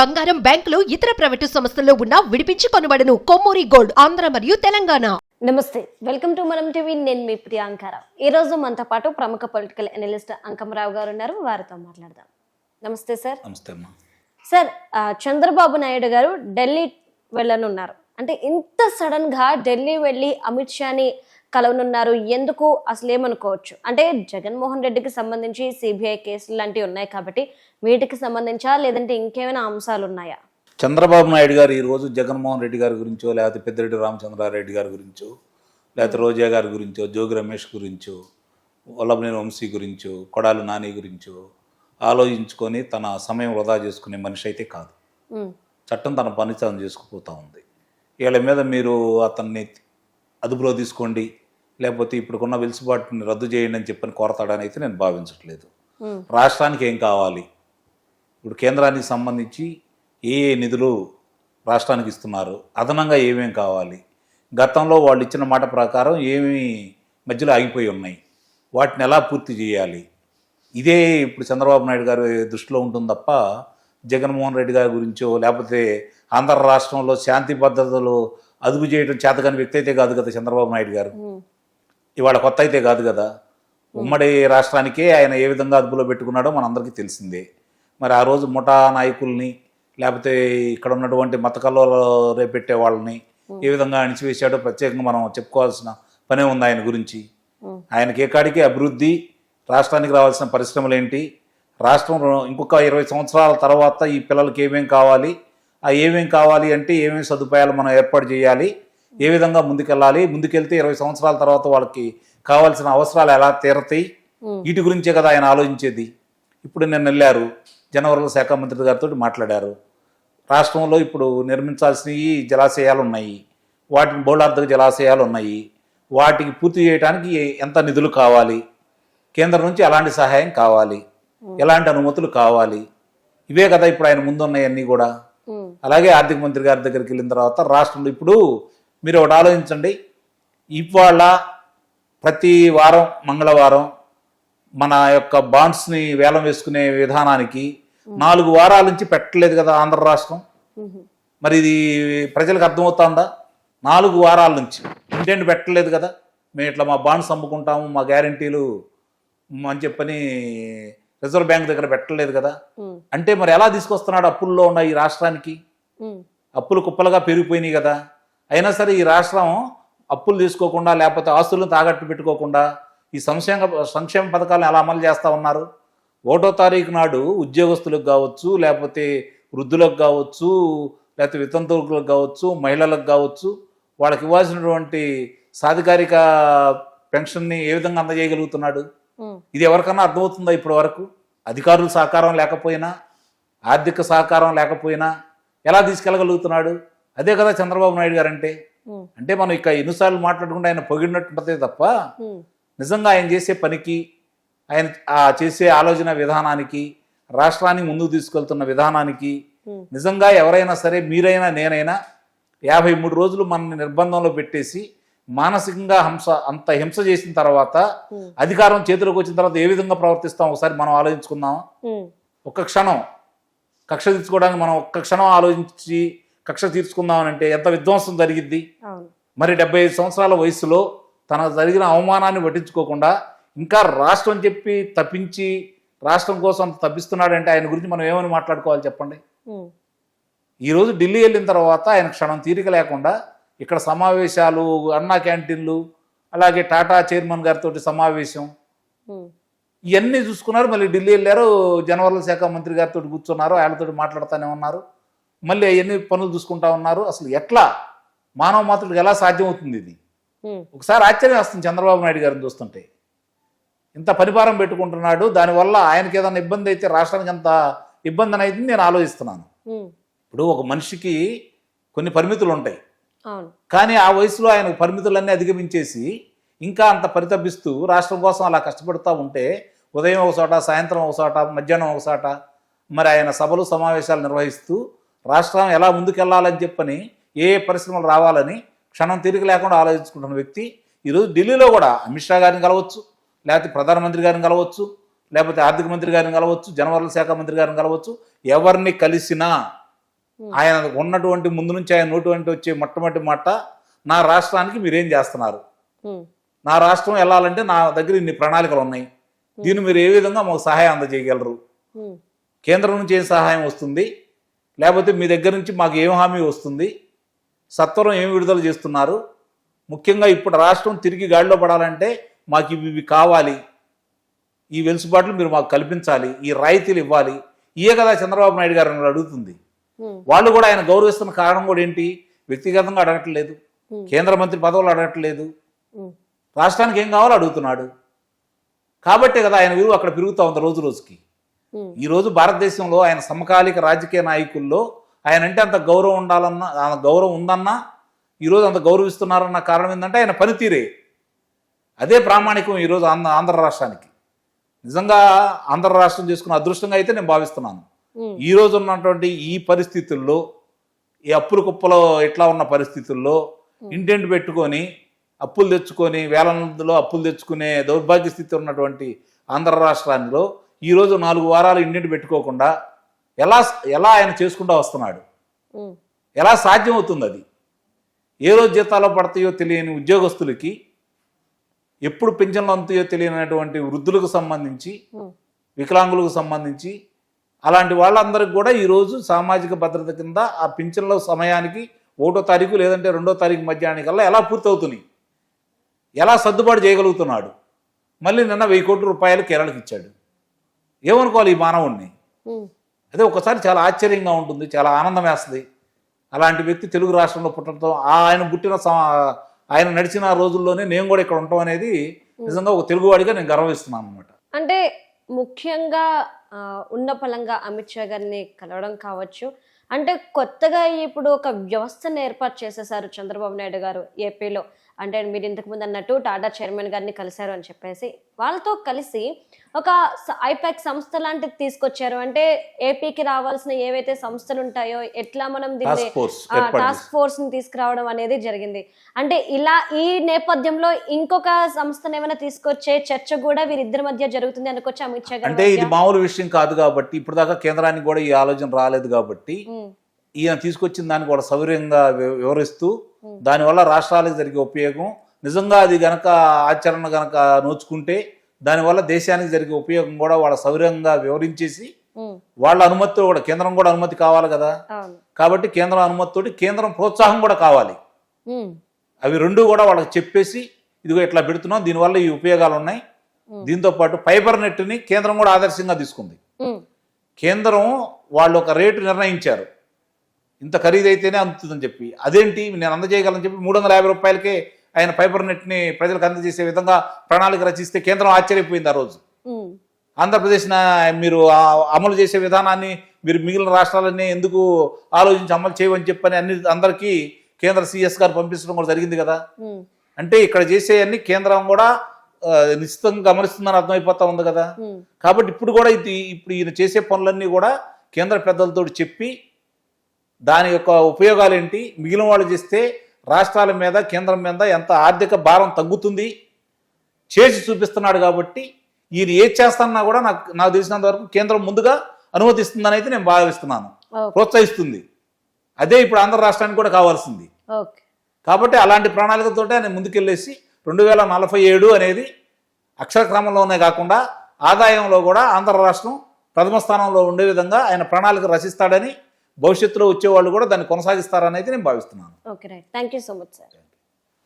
బంగారం బ్యాంకులు ఇతర ప్రైవేటు సంస్థల్లో ఉన్న విడిపించి కొనబడను కొమ్మూరి గోల్డ్ ఆంధ్ర మరియు తెలంగాణ. నమస్తే వెల్కమ్ టు మనం టీవీ. నేను మీ ప్రియాంకారావు ఈ రోజు మనతో పాటు ప్రముఖ పొలిటికల్ అనలిస్ట్ అంకమరావు గారు ఉన్నారు. వారితో మాట్లాడదాం. నమస్తే సార్. నమస్తే అమ్మా. సార్ చంద్రబాబు నాయుడు గారు ఢిల్లీ వెళ్ళనున్నారు. అంటే ఇంత సడన్గా ఢిల్లీ వెళ్ళి అమిత్ షాని కలవనున్నారు. ఎందుకు? అసలు ఏమనుకోవచ్చు అంటే జగన్మోహన్ రెడ్డికి సంబంధించి సిబిఐ కేసులు లాంటివి ఉన్నాయి కాబట్టి వీటికి సంబంధించా లేదంటే ఇంకేమైనా అంశాలు ఉన్నాయా చంద్రబాబు నాయుడు గారు ఈరోజు జగన్మోహన్ రెడ్డి గారి గురించో లేకపోతే పెద్దిరెడ్డి రామచంద్రారెడ్డి గారి గురించో లేకపోతే రోజా గారి గురించో జోగి రమేష్ గురించో వల్లభనేని వంశీ గురించో కొడాలి నాని గురించో ఆలోచించుకొని తన సమయం వృధా చేసుకునే మనిషి అయితే కాదు. చట్టం తన పని తాను చేసుకుపోతూ ఉంది. వీళ్ళ మీద మీరు అతన్ని అదుపులో తీసుకోండి లేకపోతే ఇప్పుడున్న వెలుసుబాటుని రద్దు చేయండి అని చెప్పని కోరతాడని అయితే నేను భావించట్లేదు. రాష్ట్రానికి ఏం కావాలి? ఇప్పుడు కేంద్రానికి సంబంధించి ఏ ఏ నిధులు రాష్ట్రానికి ఇస్తున్నారు? అదనంగా ఏమేం కావాలి? గతంలో వాళ్ళు ఇచ్చిన మాట ప్రకారం ఏమి మధ్యలో ఆగిపోయి ఉన్నాయి. వాటిని ఎలా పూర్తి చేయాలి? ఇదే ఇప్పుడు చంద్రబాబు నాయుడు గారి దృష్టిలో ఉంటుంది తప్ప జగన్మోహన్ రెడ్డి గారి గురించో లేకపోతే ఆంధ్ర రాష్ట్రంలో శాంతి భద్రతలు అదుపు చేయడం చేతకాని వ్యక్తి అయితే కాదు కదా చంద్రబాబు నాయుడు గారు. ఇవాళ కొత్త అయితే కాదు కదా. ఉమ్మడి రాష్ట్రానికే ఆయన ఏ విధంగా అదుపులో పెట్టుకున్నాడో మనందరికీ తెలిసిందే. మరి ఆ రోజు ముఠా నాయకుల్ని లేకపోతే ఇక్కడ ఉన్నటువంటి మత కల్లో రేపెట్టే వాళ్ళని ఏ విధంగా అణిచివేశాడో ప్రత్యేకంగా మనం చెప్పుకోవాల్సిన పనే ఉంది ఆయన గురించి. ఆయనకి ఏ కాడికి అభివృద్ధి రాష్ట్రానికి రావాల్సిన పరిశ్రమలు ఏంటి? రాష్ట్రం ఇంకొక ఇరవై సంవత్సరాల తర్వాత ఈ పిల్లలకి ఏమేం కావాలి ఆ ఏమేం కావాలి అంటే ఏమేమి సదుపాయాలు మనం ఏర్పాటు చేయాలి ఏ విధంగా ముందుకెళ్ళాలి ముందుకెళ్తే ఇరవై సంవత్సరాల తర్వాత వాళ్ళకి కావాల్సిన అవసరాలు ఎలా తీరతాయి? వీటి గురించే కదా ఆయన ఆలోచించేది. ఇప్పుడు నిన్న వెళ్ళారు జనవరుల శాఖ మంత్రి గారితో మాట్లాడారు. రాష్ట్రంలో ఇప్పుడు నిర్మించాల్సినవి జలాశయాలు ఉన్నాయి వాటికి బౌలార్థక జలాశయాలు ఉన్నాయి వాటికి పూర్తి చేయడానికి ఎంత నిధులు కావాలి? కేంద్రం నుంచి ఎలాంటి సహాయం కావాలి? ఎలాంటి అనుమతులు కావాలి? ఇవే కదా ఇప్పుడు ఆయన ముందున్నాయన్నీ కూడా. అలాగే ఆర్థిక మంత్రి గారి దగ్గరికి వెళ్ళిన తర్వాత రాష్ట్రంలో ఇప్పుడు మీరు ఒకటి ఆలోచించండి. ఇవాళ ప్రతి వారం మంగళవారం మన యొక్క బాండ్స్ని వేలం వేసుకునే విధానానికి నాలుగు వారాల నుంచి పెట్టలేదు కదా ఆంధ్ర రాష్ట్రం. మరి ఇది ప్రజలకు అర్థమవుతుందా? నాలుగు వారాల నుంచి. ఇంటెంట్ పెట్టలేదు కదా. మేము ఇట్లా మా బాండ్స్ అమ్ముకుంటాము మా గ్యారంటీలు అని చెప్పని రిజర్వ్ బ్యాంక్ దగ్గర పెట్టలేదు కదా. అంటే మరి ఎలా తీసుకొస్తున్నాడు అప్పుల్లో ఉన్న ఈ రాష్ట్రానికి? అప్పులు కుప్పలుగా పెరిగిపోయినాయి కదా. అయినా సరే ఈ రాష్ట్రం అప్పులు తీసుకోకుండా లేకపోతే ఆస్తులను తాకట్టు పెట్టుకోకుండా ఈ సంక్షేమ సంక్షేమ పథకాలను ఎలా అమలు చేస్తూ ఉన్నారు? ఒకటో తారీఖు నాడు ఉద్యోగస్తులకు కావచ్చు లేకపోతే వృద్ధులకు కావచ్చు లేకపోతే వితంతువులకు కావచ్చు మహిళలకు కావచ్చు వాళ్ళకి ఇవ్వాల్సినటువంటి సాధికారిక పెన్షన్ని ఏ విధంగా అందజేయగలుగుతున్నాడు? ఇది ఎవరికన్నా అర్థమవుతుందా ఇప్పటి వరకు? అధికారుల సహకారం లేకపోయినా ఆర్థిక సహకారం లేకపోయినా ఎలా తీసుకెళ్ళగలుగుతున్నాడు? అదే కదా చంద్రబాబు నాయుడు గారు అంటే అంటే మనం ఇక ఎన్నిసార్లు మాట్లాడుకుంటే ఆయన పొగిడినట్టుంటే తప్ప నిజంగా ఆయన చేసే పనికి ఆయన ఆ చేసే ఆలోచన విధానానికి రాష్ట్రాన్ని ముందుకు తీసుకెళ్తున్న విధానానికి నిజంగా ఎవరైనా సరే మీరైనా నేనైనా యాభై మూడు రోజులు మనల్ని నిర్బంధంలో పెట్టేసి మానసికంగా హంస అంత హింస చేసిన తర్వాత అధికారం చేతిలోకి వచ్చిన తర్వాత ఏ విధంగా ప్రవర్తిస్తాం? ఒకసారి మనం ఆలోచించుకుందాం ఒక్క క్షణం కక్ష తీర్చుకోవడానికి మనం ఒక్క క్షణం ఆలోచించి కక్ష తీర్చుకుందాం అంటే ఎంత విధ్వంసం జరిగిద్ది? మరి డెబ్బై ఐదు సంవత్సరాల వయసులో తనకు జరిగిన అవమానాన్ని పట్టించుకోకుండా ఇంకా రాష్ట్రం చెప్పి తప్పించి రాష్ట్రం కోసం తప్పిస్తున్నాడంటే ఆయన గురించి మనం ఏమని మాట్లాడుకోవాలి చెప్పండి? ఈరోజు ఢిల్లీ వెళ్ళిన తర్వాత ఆయన క్షణం తీరిక లేకుండా ఇక్కడ సమావేశాలు అన్నా క్యాంటీన్లు అలాగే టాటా చైర్మన్ గారితో సమావేశం. ఇవన్నీ చూసుకున్నారు మళ్ళీ ఢిల్లీ వెళ్ళారు జనవరుల శాఖ మంత్రి గారితో కూర్చున్నారు ఆయనతో మాట్లాడుతూనే ఉన్నారు. మళ్ళీ అవన్నీ పనులు చూసుకుంటా ఉన్నారు. అసలు ఎట్లా? మానవ మాతృడికి ఎలా సాధ్యమవుతుంది ఇది? ఒకసారి ఆశ్చర్యం వస్తుంది చంద్రబాబు నాయుడు గారిని చూస్తుంటే. ఇంత పరిపాలన పెట్టుకుంటున్నాడు దానివల్ల ఆయనకి ఏదైనా ఇబ్బంది అయితే రాష్ట్రానికి ఎంత ఇబ్బంది అయితే నేను ఆలోచిస్తున్నాను. ఇప్పుడు ఒక మనిషికి కొన్ని పరిమితులు ఉంటాయి. కానీ ఆ వయసులో ఆయన పరిమితులన్నీ అధిగమించేసి ఇంకా అంత పరితపిస్తూ రాష్ట్రం కోసం అలా కష్టపడుతూ ఉంటే ఉదయం ఒక చోట సాయంత్రం ఒక చోట మధ్యాహ్నం ఒక చోట మరి ఆయన సభలు సమావేశాలు నిర్వహిస్తూ రాష్ట్రం ఎలా ముందుకెళ్ళాలని చెప్పని ఏ ఏ పరిశ్రమలు రావాలని క్షణం తిరిగి లేకుండా ఆలోచించుకుంటున్న వ్యక్తి ఈరోజు ఢిల్లీలో కూడా అమిత్ షా గారిని కలవచ్చు లేకపోతే ప్రధానమంత్రి గారిని కలవచ్చు లేకపోతే ఆర్థిక మంత్రి గారిని కలవచ్చు జనవరుల శాఖ మంత్రి గారిని కలవచ్చు ఎవరిని కలిసినా ఆయన ఉన్నటువంటి ముందు నుంచి ఆయన నోటువంటి వచ్చే మొట్టమొదటి మాట నా రాష్ట్రానికి మీరేం చేస్తున్నారు? ఉమ్, నా రాష్ట్రం వెళ్ళాలంటే నా దగ్గర ఇన్ని ప్రణాళికలు ఉన్నాయి. దీన్ని మీరు ఏ విధంగా మాకు సహాయం అందజేయగలరు? కేంద్రం నుంచి ఏం సహాయం వస్తుంది? లేకపోతే మీ దగ్గర నుంచి మాకు ఏం హామీ వస్తుంది? సత్వరం ఏం విడుదల చేస్తున్నారు? ముఖ్యంగా ఇప్పుడు రాష్ట్రం తిరిగి గాడిలో పడాలంటే మాకు ఇవి ఇవి కావాలి. ఈ వెలుసుబాట్లు మీరు మాకు కల్పించాలి. ఈ రాయితీలు ఇవ్వాలి. ఇయే కదా చంద్రబాబు నాయుడు గారు అడుగుతుంది. వాళ్ళు కూడా ఆయన గౌరవిస్తున్న కారణం కూడా ఏంటి? వ్యక్తిగతంగా అడగట్లేదు. కేంద్ర మంత్రి పదవులు అడగట్లేదు. రాష్ట్రానికి ఏం కావాలో అడుగుతున్నాడు. కాబట్టే కదా ఆయన విలువ అక్కడ పెరుగుతూ ఉంది రోజు రోజుకి. ఉమ్, ఈరోజు భారతదేశంలో ఆయన సమకాలిక రాజకీయ నాయకుల్లో ఆయన అంటే అంత గౌరవం ఉండాలన్నా గౌరవం ఉందన్నా ఈరోజు అంత గౌరవిస్తున్నారన్న కారణం ఏంటంటే ఆయన పనితీరే. అదే ప్రామాణికం ఈరోజు ఆంధ్ర ఆంధ్ర రాష్ట్రానికి. నిజంగా ఆంధ్ర రాష్ట్రం చేసుకున్న అదృష్టంగా అయితే నేను భావిస్తున్నాను. ఈ రోజు ఉన్నటువంటి ఈ పరిస్థితుల్లో ఈ అప్పుల కుప్పలో ఎట్లా ఉన్న పరిస్థితుల్లో ఇంటెంట్ పెట్టుకొని అప్పులు తెచ్చుకొని వేలంలో అప్పులు తెచ్చుకునే దౌర్భాగ్య స్థితి ఉన్నటువంటి ఆంధ్ర రాష్ట్రాల్లో ఈరోజు నాలుగు వారాలు ఇంటెంట్ పెట్టుకోకుండా ఎలా ఎలా ఆయన చేసుకుంటూ వస్తున్నాడు? ఎలా సాధ్యం అవుతుంది అది? ఏ రోజు జీతాలు పడతాయో తెలియని ఉద్యోగస్తులకి ఎప్పుడు పింఛన్లు అందుతాయో తెలియనటువంటి వృద్ధులకు సంబంధించి వికలాంగులకు సంబంధించి అలాంటి వాళ్ళందరికీ కూడా ఈరోజు సామాజిక భద్రత కింద ఆ పింఛన్ల సమయానికి ఒకటో తారీఖు లేదంటే రెండో తారీఖు మధ్యాహ్నానికల్లా ఎలా పూర్తవుతున్నాయి? ఎలా సర్దుబాటు చేయగలుగుతున్నాడు? మళ్ళీ నిన్న వెయ్యి కోట్ల రూపాయలు కేరళకి ఇచ్చాడు. ఏమనుకోవాలి ఈ మానవుణ్ణి? అదే ఒకసారి చాలా ఆశ్చర్యంగా ఉంటుంది చాలా ఆనందం వేస్తుంది. అలాంటి వ్యక్తి తెలుగు రాష్ట్రంలో పుట్టడంతో ఆయన పుట్టిన సమ- ఆయన నడిచిన రోజుల్లోనే నేను కూడా ఇక్కడ ఉంటాం అనేది నిజంగా ఒక తెలుగువాడిగా నేను గర్వవిస్తున్నాను అనమాట అంటే ముఖ్యంగా ఉన్న పలంగా అమిత్ షా గారిని కలవడం కావచ్చు. అంటే కొత్తగా ఇప్పుడు ఒక వ్యవస్థను ఏర్పాటు చేసేసారు చంద్రబాబు నాయుడు గారు ఏపీలో. అంటే మీరు ఇంతకు ముందు అన్నట్టు టాటా చైర్మన్ గారిని కలిశారు అని చెప్పేసి వాళ్ళతో కలిసి ఒక ఐపాక్ సంస్థ లాంటిది తీసుకొచ్చారు. అంటే ఏపీకి రావాల్సిన ఏవైతే సంస్థలు ఉంటాయో ఎట్లా మనం దీన్ని టాస్క్ ఫోర్స్ని తీసుకురావడం అనేది జరిగింది. అంటే ఇలా ఈ నేపథ్యంలో ఇంకొక సంస్థను ఏమైనా తీసుకొచ్చే చర్చ కూడా వీరిద్దరి మధ్య జరుగుతుంది అనుకోవచ్చు అమిత్ షా అంటే ఇది. మామూలు విషయం కాదు కాబట్టి ఇప్పటిదాకా కేంద్రానికి కూడా ఈ ఆలోచన రాలేదు కాబట్టి ఈయన తీసుకొచ్చిన దాన్ని కూడా సౌకర్యంగా వి- వివరిస్తూ దానివల్ల రాష్ట్రాలకు జరిగే ఉపయోగం. నిజంగా అది గనక ఆచరణ గనక నోచుకుంటే దానివల్ల దేశానికి జరిగే ఉపయోగం కూడా వాళ్ళ సౌకర్యంగా వివరించేసి వాళ్ళ అనుమతితో కూడా కేంద్రం కూడా అనుమతి కావాలి కదా? కాబట్టి కేంద్రం అనుమతితోటి కేంద్రం ప్రోత్సాహం కూడా కావాలి. అవి రెండు కూడా వాళ్ళకి చెప్పేసి ఇదిగో ఇట్లా పెడుతున్నాం దీనివల్ల ఈ ఉపయోగాలు ఉన్నాయి. దీంతో పాటు ఫైబర్ నెట్ని కేంద్రం కూడా ఆదర్శంగా తీసుకుంది. కేంద్రం వాళ్ళు ఒక రేటు నిర్ణయించారు. ఇంత ఖరీదైతేనే అందుతుందని చెప్పి. అదేంటి? నేను అందజేయగలని చెప్పి మూడు వందల యాభై రూపాయలకే ఆయన ఫైబర్ నెట్ని ప్రజలకు అందజేసే విధంగా ప్రణాళిక రచిస్తే కేంద్రం ఆశ్చర్యపోయింది ఆ రోజు. ఆంధ్రప్రదేశ్ మీరు అమలు చేసే విధానాన్ని మీరు మిగిలిన రాష్ట్రాలన్నీ ఎందుకు ఆలోచించి అమలు చేయమని చెప్పని అన్ని అందరికీ కేంద్ర సిఎస్ గారు పంపించడం కూడా జరిగింది కదా. అంటే ఇక్కడ చేసేవన్నీ కేంద్రం కూడా నిశ్చితంగా గమనిస్తుందని అర్థమైపోతా ఉంది కదా. కాబట్టి ఇప్పుడు కూడా ఇది ఇప్పుడు ఈయన చేసే పనులన్నీ కూడా కేంద్ర పెద్దలతో చెప్పి దాని యొక్క ఉపయోగాలు ఏంటి మిగిలిన వాళ్ళు చేస్తే రాష్ట్రాల మీద కేంద్రం మీద ఎంత ఆర్థిక భారం తగ్గుతుంది? చేసి చూపిస్తున్నాడు కాబట్టి ఈయన ఏది చేస్తానన్నా కూడా నాకు నాకు తెలిసినంత వరకు కేంద్రం ముందుగా అనుమతిస్తుందని అయితే నేను భావిస్తున్నాను. ప్రోత్సహిస్తుంది. అదే ఇప్పుడు ఆంధ్ర రాష్ట్రానికి కూడా కావాల్సింది. కాబట్టి అలాంటి ప్రణాళికతోటే ఆయన ముందుకెళ్ళేసి రెండు వేల నలభై ఏడు అనేది అక్షరక్రమంలోనే కాకుండా ఆదాయంలో కూడా ఆంధ్ర రాష్ట్రం ప్రథమ స్థానంలో ఉండే విధంగా ఆయన ప్రణాళిక రచిస్తాడని భవిష్యత్తులో వచ్చేవాళ్ళు కూడా దాన్ని కొనసాగిస్తారని అయితే నేను భావిస్తున్నాను. Okay right thank you so much sir